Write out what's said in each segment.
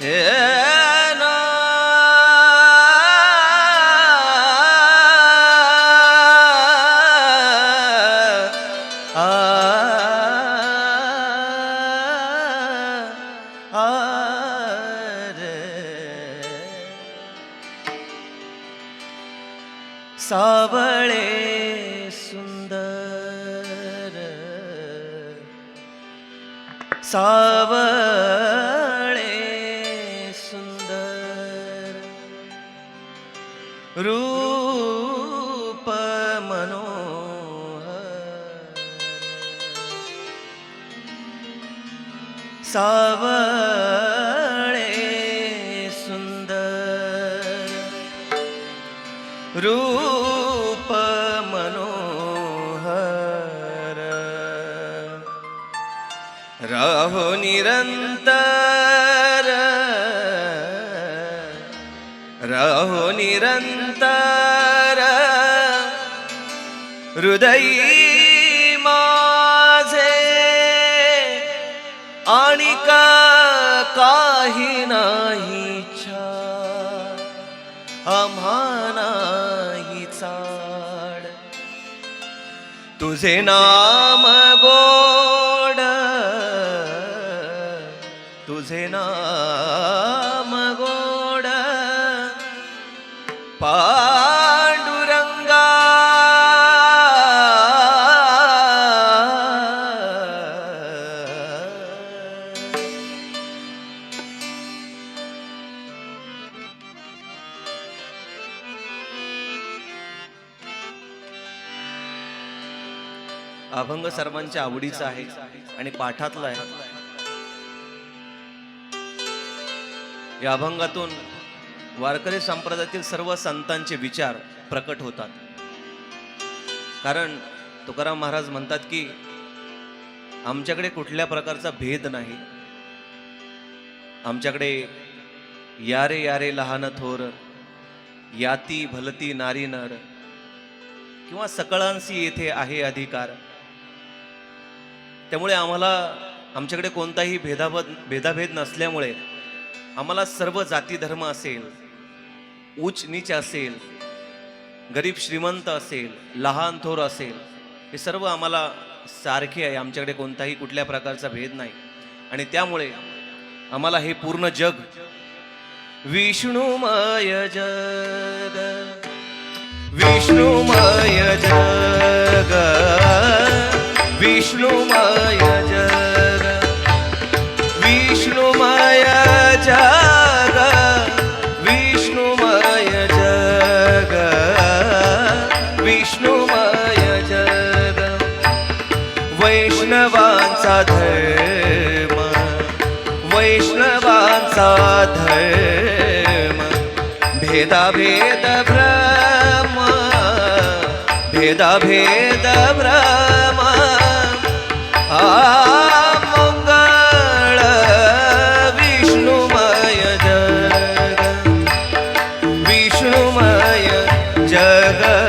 Yeah. सावळे सुंदर रूप मनो सावळ राहो निरंतर राहो निरंतर हृदयी माझे आणि का काही नाही इच्छा आम्हा नाही चाड. तुझे नाम गो अभंग सर्वांच्या आवडीचा आहे आणि पाठातला आहे. या अभंगातून वारकरी संप्रदायातील सर्व संतांचे विचार प्रकट होतात. कारण तुकाराम महाराज म्हणतात की आमच्याकडे कुठल्या प्रकारचा भेद नाही. आमच्याकडे यारे यारे लहान थोर याती भलती नारी नर किंवा सकळांशी येथे आहे अधिकार. त्यामुळे आम्हाला आमच्याकडे कोणताही भेदाभेद भेदाभेद नसल्यामुळे आम्हाला सर्व जाती धर्म असेल उच्च नीच असेल गरीब श्रीमंत असेल लहान थोर असेल हे सर्व आम्हाला सारखे आहे. आमच्याकडे कोणताही कुठल्या प्रकारचा भेद नाही. आणि त्यामुळे आम्हाला हे पूर्ण जग विष्णुमय जग विष्णुमय जग. विष्णुमय जग विष्णुमय जग विष्णुमय जग विष्णुमय जग. वैष्णवांचा धर्म वैष्णवांचा धर्म भेदाभेद भ्रम भेदाभेद भ्रम है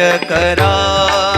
કરા.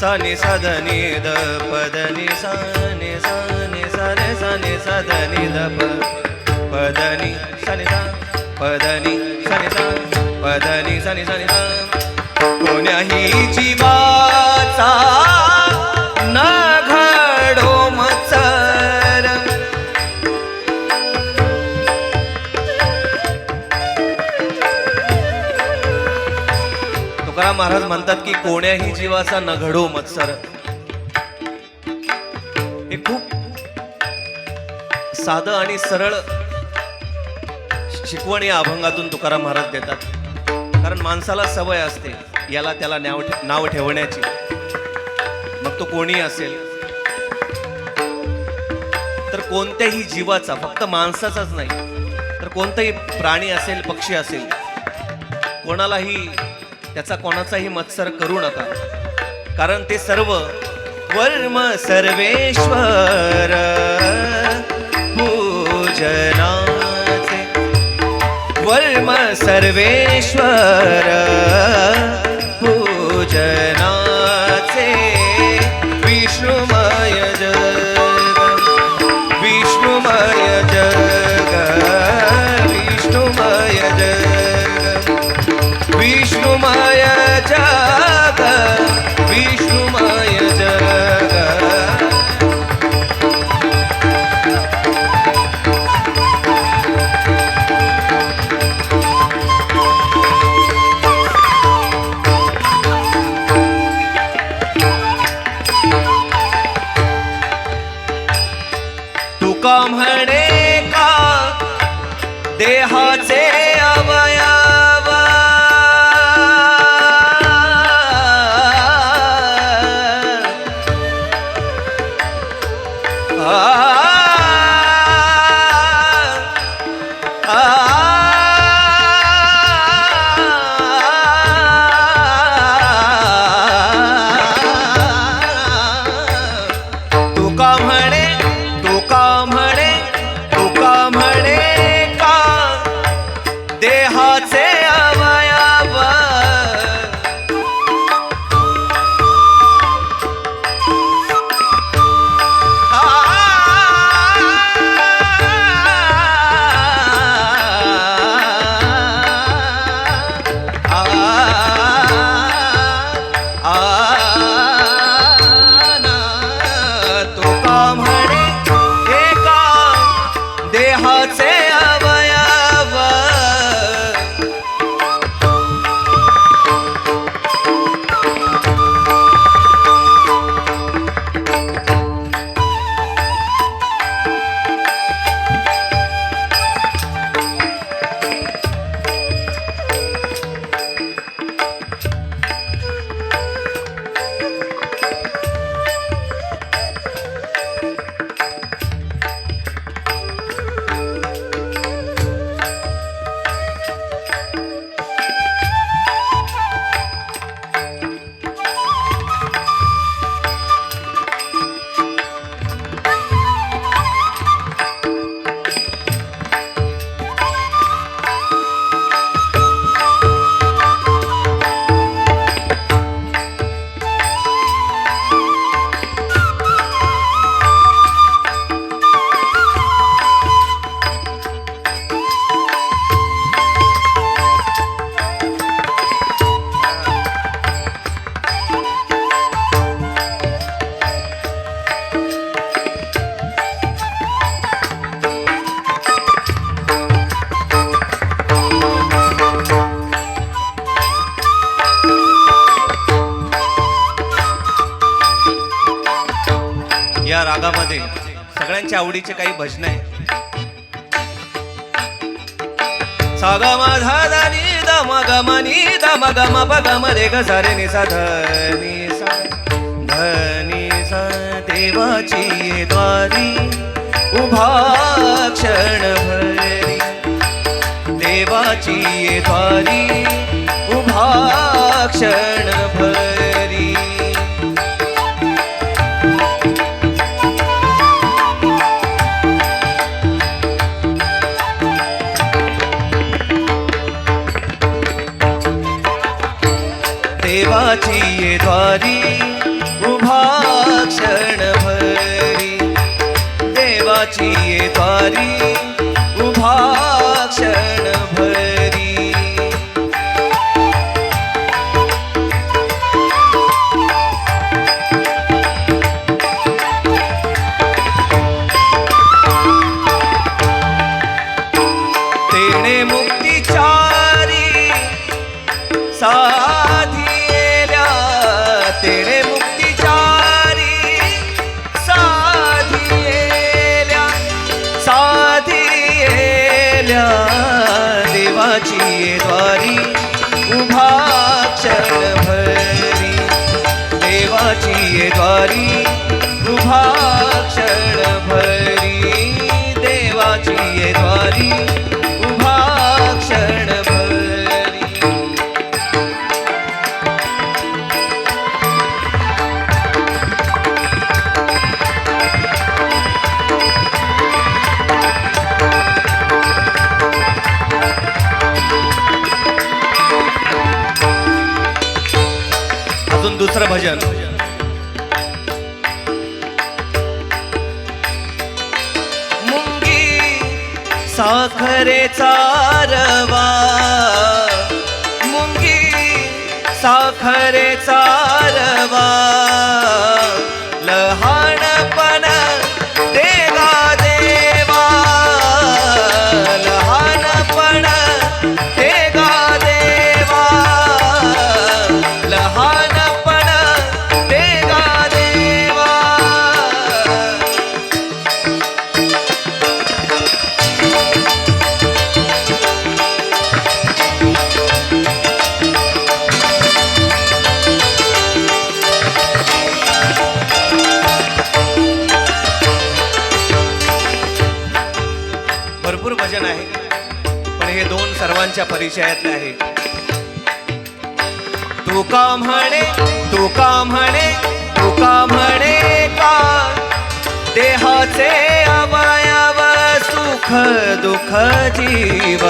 सा नि द प साने साने साने साने सा सा द पदनी प सा पदनी सा सा पदनी सा प सा कोण्याही तुकाराम महाराज म्हणतात की कोण्याही जीवाचा न घडो मत्सर. हे खूप साधं आणि सरळ शिकवण या अभंगातून तुकाराम महाराज देतात. कारण माणसाला सवय असते याला त्याला नाव ठे- नाव ठेवण्याची. मग तो कोणी असेल तर कोणत्याही जीवाचा फक्त माणसाचाच नाही तर कोणताही प्राणी असेल पक्षी असेल कोणालाही त्याचा कोणाचाही मत्सर करू नका. कारण ते सर्व वर्म सर्वेश्वर पूजनाचे. वर्म सर्वेश्वर पूजना का म्हणे का? देहाचे जगामध्ये सगळ्यांच्या आवडीचे काही भजन आहे साग माझा दानी दम गमनी दम गम प रे ग नि सा धनी सा धनी सा देवाची द्वारी उभा क्षण भरी देवाची द्वारी उभा क्षण देवाची ये द्वारी उभा क्षण भरी देवाची ये द्वारी मंदिराची द्वारी साखरेचा रवा मुंगी साखरेचा रवा दोन सर्वांच्या परिचयातले आहे. तुका म्हणे तुका म्हणे तुका म्हणे का? देहाचे अवयव सुख दुःख जीव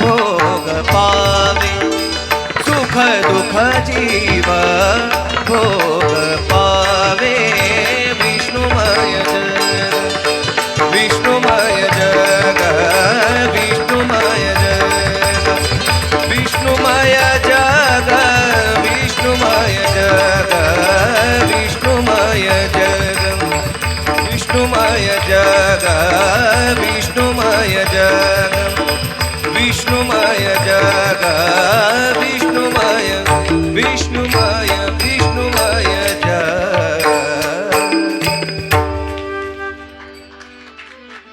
भोग पावे. सुख दुःख जीव भोग पावे. विष्णुमय विष्णु